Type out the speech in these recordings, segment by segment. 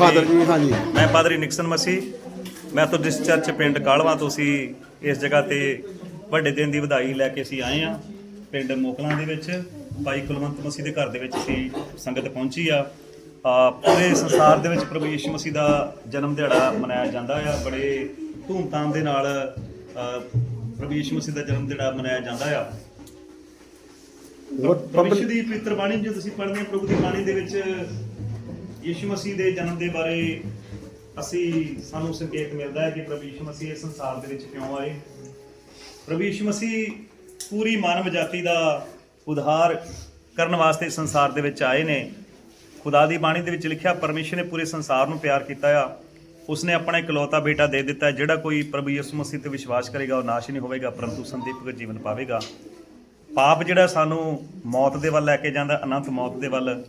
ਪਵਿੱਤਰ ਜੀ ਹਾਂਜੀ। ਮੈਂ ਪਾਦਰੀ ਨਿਕਸਨ ਮਸੀ। ਮੈਂ ਤੋਂ ਜਿਸ ਚਰਚ ਪਿੰਡ ਕਾਲਵਾ ਤੋਂ ਸੀ ਇਸ ਜਗ੍ਹਾ ਤੇ ਵੱਡੇ ਦਿਨ ਦੀ ਵਧਾਈ ਲੈ ਕੇ ਅਸੀਂ ਆਏ ਆ ਪਿੰਡ ਮੋਕਲਾਂ ਦੇ ਵਿੱਚ ਭਾਈ ਕੁਲਵੰਤ ਮਸੀਹ ਦੇ ਘਰ ਦੇ ਵਿੱਚ ਅਸੀਂ ਸੰਗਤ ਪਹੁੰਚੀ ਆ। ਆ ਪੂਰੇ ਸੰਸਾਰ ਦੇ ਵਿੱਚ ਪ੍ਰਭੂ ਯਿਸੂ ਮਸੀਹ ਦਾ ਜਨਮ ਦਿਹਾੜਾ ਮਨਾਇਆ ਜਾਂਦਾ ਆ। ਬੜੇ ਧੂਮਧਾਮ ਦੇ ਨਾਲ ਪ੍ਰਭੂ ਯਿਸੂ ਮਸੀਹ ਦਾ ਜਨਮ ਦਿਹਾੜਾ ਮਨਾਇਆ ਜਾਂਦਾ ਆ। ਪਬਲਿਕ ਦੀ ਪਵਿੱਤਰ ਬਾਣੀ ਜੋ ਤੁਸੀਂ ਪੜ੍ਹਦੇ ਹੋ ਪ੍ਰਭੂ ਦੀ ਬਾਣੀ ਦੇ ਵਿੱਚ ਯਿਸੂ ਮਸੀਹ ਦੇ ਜਨਮ ਦੇ ਬਾਰੇ ਅਸੀਂ ਸਾਨੂੰ ਸੰਕੇਤ ਮਿਲਦਾ ਹੈ ਕਿ ਪ੍ਰਭੂ ਯਿਸੂ ਮਸੀਹ ਇਸ ਸੰਸਾਰ ਦੇ ਵਿੱਚ ਕਿਉਂ ਆਏ। ਪ੍ਰਭੂ ਯਿਸੂ ਮਸੀਹ ਪੂਰੀ ਮਾਨਵ ਜਾਤੀ ਦਾ ਉਧਾਰ ਕਰਨ ਵਾਸਤੇ ਸੰਸਾਰ ਦੇ ਵਿੱਚ ਆਏ ਨੇ। ਖੁਦਾ ਦੀ ਬਾਣੀ ਦੇ ਵਿੱਚ ਲਿਖਿਆ, ਪਰਮੇਸ਼ਰ ਨੇ ਪੂਰੇ ਸੰਸਾਰ ਨੂੰ ਪਿਆਰ ਕੀਤਾ ਆ। ਉਸਨੇ ਆਪਣਾ ਇਕਲੌਤਾ ਬੇਟਾ ਦੇ ਦਿੱਤਾ ਜਿਹੜਾ ਕੋਈ ਪ੍ਰਭੂ ਯਿਸੂ ਮਸੀਹ ਤੇ ਵਿਸ਼ਵਾਸ ਕਰੇਗਾ, ਉਹ ਨਾਸ਼ ਨਹੀਂ ਹੋਵੇਗਾ, ਪਰੰਤੂ ਸੰਦੀਪਕ ਜੀਵਨ ਪਾਵੇਗਾ। ਪਾਪ ਜਿਹੜਾ ਸਾਨੂੰ ਮੌਤ ਦੇ ਵੱਲ ਲੈ ਕੇ ਜਾਂਦਾ, ਅਨੰਤ ਮੌਤ ਦੇ ਵੱਲ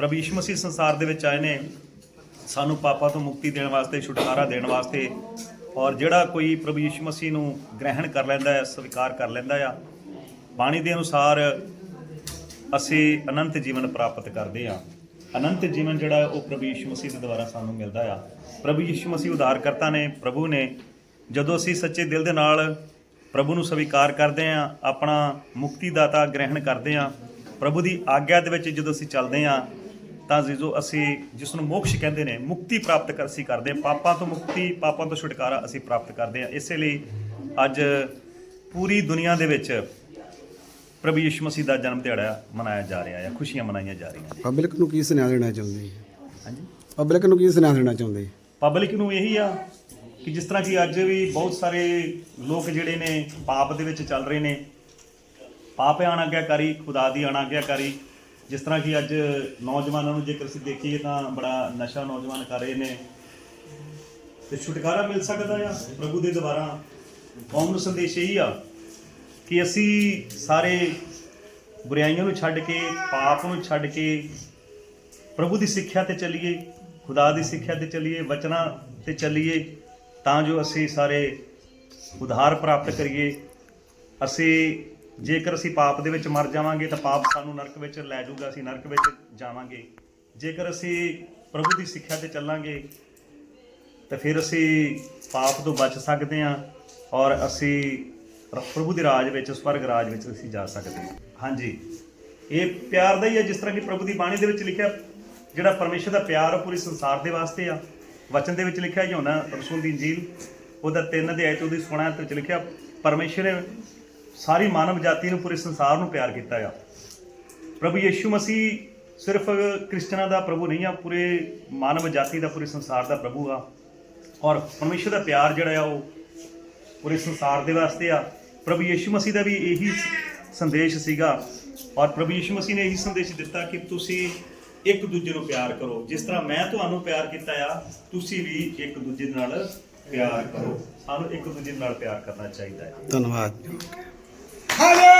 ਪ੍ਰਭੂ ਯਿਸੂ ਮਸੀਹ ਸੰਸਾਰ ਦੇ ਵਿੱਚ ਆਏ ਨੇ, ਸਾਨੂੰ ਪਾਪਾਂ ਤੋਂ ਮੁਕਤੀ ਦੇਣ ਵਾਸਤੇ, ਛੁਟਕਾਰਾ ਦੇਣ ਵਾਸਤੇ ਔਰ ਜਿਹੜਾ ਕੋਈ ਪ੍ਰਭੂ ਯਿਸੂ ਮਸੀਹ ਨੂੰ ਗ੍ਰਹਿਣ ਕਰ ਲੈਂਦਾ ਹੈ, ਸਵੀਕਾਰ ਕਰ ਲੈਂਦਾ ਆ, ਬਾਣੀ ਦੇ ਅਨੁਸਾਰ ਅਸੀਂ ਅਨੰਤ ਜੀਵਨ ਪ੍ਰਾਪਤ ਕਰਦੇ ਆ ਅਨੰਤ ਜੀਵਨ ਜਿਹੜਾ ਉਹ ਪ੍ਰਭੂ ਯਿਸੂ ਮਸੀਹ ਦੇ ਦੁਆਰਾ ਸਾਨੂੰ ਮਿਲਦਾ ਆ। ਪ੍ਰਭੂ ਯਿਸੂ ਮਸੀਹ ਉਧਾਰਕਰਤਾ ਨੇ, ਪ੍ਰਭੂ ਨੇ ਜਦੋਂ ਅਸੀਂ ਸੱਚੇ ਦਿਲ ਦੇ ਨਾਲ ਪ੍ਰਭੂ ਨੂੰ ਸਵੀਕਾਰ ਕਰਦੇ ਆ ਆਪਣਾ ਮੁਕਤੀ ਦਾਤਾ ਗ੍ਰਹਿਣ ਕਰਦੇ ਆ ਪ੍ਰਭੂ ਦੀ ਆਗਿਆ ਦੇ ਵਿੱਚ ਜਦੋਂ ਅਸੀਂ ਚੱਲਦੇ ਆ ਤਾਂ ਜਿਸੋ ਅਸੀਂ ਜਿਸ ਨੂੰ ਮੋਕਸ਼ ਕਹਿੰਦੇ ਨੇ ਮੁਕਤੀ ਪ੍ਰਾਪਤ ਕਰ ਅਸੀਂ ਕਰਦੇ ਹਾਂ। ਪਾਪਾਂ ਤੋਂ ਮੁਕਤੀ ਪਾਪਾਂ ਤੋਂ ਛੁਟਕਾਰਾ ਅਸੀਂ ਪ੍ਰਾਪਤ ਕਰਦੇ ਹਾਂ। ਇਸੇ ਲਈ ਅੱਜ ਪੂਰੀ ਦੁਨੀਆ ਦੇ ਵਿੱਚ ਪ੍ਰਭੂ ਯਿਸੂ ਮਸੀਹ ਦਾ ਜਨਮ ਦਿਹਾੜਾ ਮਨਾਇਆ ਜਾ ਰਿਹਾ ਹੈ ਖੁਸ਼ੀਆਂ ਮਨਾਈਆਂ ਜਾ ਰਹੀਆਂ ਨੇ। ਪਬਲਿਕ ਨੂੰ ਕੀ ਸੁਨੇਹਾ ਦੇਣਾ ਚਾਹੁੰਦੇ ਹਾਂਜੀ? ਪਬਲਿਕ ਨੂੰ ਕੀ ਸੁਨੇਹਾ ਦੇਣਾ ਚਾਹੁੰਦੇ? ਪਬਲਿਕ ਨੂੰ ਇਹੀ ਆ ਕਿ ਜਿਸ ਤਰ੍ਹਾਂ ਕਿ ਅੱਜ ਵੀ ਬਹੁਤ ਸਾਰੇ ਲੋਕ ਜਿਹੜੇ ਨੇ ਪਾਪ ਦੇ ਵਿੱਚ ਚੱਲ ਰਹੇ ਨੇ। ਪਾਪ ਅਣਆਗਿਆਕਾਰੀ ਖੁਦਾ ਦੀ ਅਣਆਗਿਆਕਾਰੀ ਜਿਸ ਤਰ੍ਹਾਂ ਕਿ ਅੱਜ ਨੌਜਵਾਨਾਂ ਨੂੰ ਜੇਕਰ ਅਸੀਂ ਦੇਖੀਏ ਤਾਂ ਬੜਾ ਨਸ਼ਾ ਨੌਜਵਾਨ ਕਰ ਰਹੇ ਨੇ। ਤੇ ਛੁਟਕਾਰਾ ਮਿਲ ਸਕਦਾ ਆ? ਪ੍ਰਭੂ ਦੇ ਦੁਆਰਾ। ਕੌਮ ਨੂੰ ਸੰਦੇਸ਼ ਇਹੀ ਆ ਕਿ ਅਸੀਂ ਸਾਰੇ ਬੁਰਾਈਆਂ ਨੂੰ ਛੱਡ ਕੇ, ਪਾਪ ਨੂੰ ਛੱਡ ਕੇ ਪ੍ਰਭੂ ਦੀ ਸਿੱਖਿਆ ਤੇ ਚੱਲੀਏ, ਖੁਦਾ ਦੀ ਸਿੱਖਿਆ ਤੇ ਚੱਲੀਏ, ਵਚਨਾਂ ਤੇ ਚੱਲੀਏ, ਤਾਂ ਜੋ ਅਸੀਂ ਸਾਰੇ ਉਧਾਰ ਪ੍ਰਾਪਤ ਕਰੀਏ। ਅਸੀਂ ਜੇਕਰ ਅਸੀਂ ਪਾਪ ਦੇ ਵਿੱਚ ਮਰ ਜਾਵਾਂਗੇ ਤਾਂ ਪਾਪ ਸਾਨੂੰ ਨਰਕ ਵਿੱਚ ਲੈ ਜਾਊਗਾ, ਅਸੀਂ ਨਰਕ ਵਿੱਚ ਜਾਵਾਂਗੇ। ਜੇਕਰ ਅਸੀਂ ਪ੍ਰਭੂ ਦੀ ਸਿੱਖਿਆ ਤੇ ਚੱਲਾਂਗੇ, ਤਾਂ ਫਿਰ ਅਸੀਂ ਪਾਪ ਤੋਂ ਬਚ ਸਕਦੇ ਹਾਂ ਔਰ ਅਸੀਂ ਪ੍ਰਭੂ ਦੇ ਰਾਜ ਵਿੱਚ, ਸਵਰਗ ਰਾਜ ਵਿੱਚ ਅਸੀਂ ਜਾ ਸਕਦੇ ਹਾਂ। ਹਾਂਜੀ। ਇਹ ਪਿਆਰ ਦਾ ਹੀ ਹੈ, ਜਿਸ ਤਰ੍ਹਾਂ ਕਿ ਪ੍ਰਭੂ ਦੀ ਬਾਣੀ ਦੇ ਵਿੱਚ ਲਿਖਿਆ, ਜਿਹੜਾ ਪਰਮੇਸ਼ਰ ਦਾ ਪਿਆਰ ਉਹ ਪੂਰੇ ਸੰਸਾਰ ਦੇ ਵਾਸਤੇ ਆ। ਵਚਨ ਦੇ ਵਿੱਚ ਲਿਖਿਆ ਯੋਨਾ ਰਸੂਲ ਦੀ ਇੰਜੀਲ, ਉਹਦਾ 3 ਅਧਿਆਇ ਤੋਂ ਉਹਦੀ 16 ਤੇ ਲਿਖਿਆ, ਪਰਮੇਸ਼ਰ ਸਾਰੀ ਮਾਨਵ ਜਾਤੀ ਨੂੰ ਪੂਰੇ ਸੰਸਾਰ ਨੂੰ ਪਿਆਰ ਕੀਤਾ ਆ। ਪ੍ਰਭੂ ਯੇਸ਼ੂ ਮਸੀਹ ਸਿਰਫ ਕ੍ਰਿਸਚਨਾਂ ਦਾ ਪ੍ਰਭੂ ਨਹੀਂ ਆ, ਪੂਰੇ ਮਾਨਵ ਜਾਤੀ ਦਾ, ਪੂਰੇ ਸੰਸਾਰ ਦਾ ਪ੍ਰਭੂ ਆ। ਔਰ ਪਰਮੇਸ਼ਰ ਦਾ ਪਿਆਰ ਜਿਹੜਾ ਆ, ਉਹ ਪੂਰੇ ਸੰਸਾਰ ਦੇ ਵਾਸਤੇ ਆ। ਪ੍ਰਭੂ ਯੇਸ਼ੂ ਮਸੀਹ ਦਾ ਵੀ ਇਹੀ ਸੰਦੇਸ਼ ਸੀਗਾ। ਔਰ ਪ੍ਰਭੂ ਯੀਸ਼ੂ ਮਸੀਹ ਨੇ ਇਹੀ ਸੰਦੇਸ਼ ਦਿੱਤਾ ਕਿ ਤੁਸੀਂ ਇੱਕ ਦੂਜੇ ਨੂੰ ਪਿਆਰ ਕਰੋ। ਜਿਸ ਤਰ੍ਹਾਂ ਮੈਂ ਤੁਹਾਨੂੰ ਪਿਆਰ ਕੀਤਾ ਆ, ਤੁਸੀਂ ਵੀ ਇੱਕ ਦੂਜੇ ਨਾਲ ਪਿਆਰ ਕਰੋ। ਸਾਨੂੰ ਇੱਕ ਦੂਜੇ ਨਾਲ ਪਿਆਰ ਕਰਨਾ ਚਾਹੀਦਾ ਹੈ। ਧੰਨਵਾਦ Hadi!